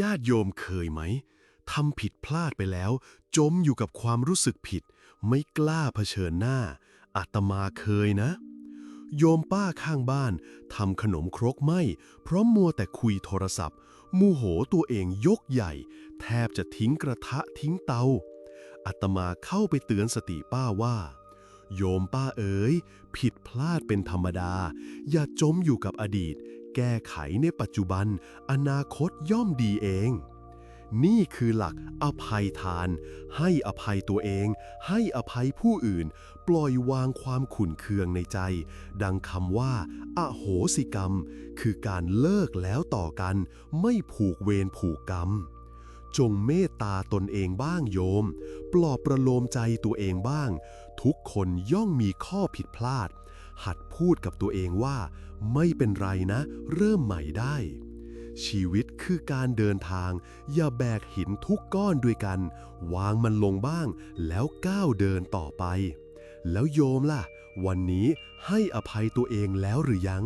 ญาติโยมเคยไหมทำผิดพลาดไปแล้ว จมอยู่กับความรู้สึกผิด ไม่กล้าเผชิญหน้าอาตมาเคยนะ โยมป้าข้างบ้านทำขนมครกไหมเพราะมัวแต่คุยโทรศัพท์โมูโหตัวเองยกใหญ่ แทบจะทิ้งกระทะทิ้งเตาอาตมาเข้าไปเตือนสติป้าว่า โยมป้าเอ๋ย ผิดพลาดเป็นธรรมดา อย่าจมอยู่กับอดีต แก้ไขในปัจจุบัน อนาคตย่อมดีเอง นี่คือหลักอภัยทาน ให้อภัยตัวเอง ให้อภัยผู้อื่น ปล่อยวางความขุ่นเคืองในใจ ดังคำว่า อโหสิกรรม คือการเลิกแล้วต่อกัน ไม่ผูกเวรผูกกรรม จงเมตตาตนเองบ้างโยม ปลอบประโลมใจตัวเองบ้าง ทุกคนย่อมมีข้อผิดพลาด หัดพูดกับตัวเองว่า ไม่เป็นไรนะ เริ่มใหม่ได้ ชีวิตคือการเดินทาง อย่าแบกหินทุกก้อนด้วยกัน วางมันลงบ้าง แล้วก้าวเดินต่อไป แล้วโยมล่ะ วันนี้ให้อภัยตัวเองแล้วหรือยัง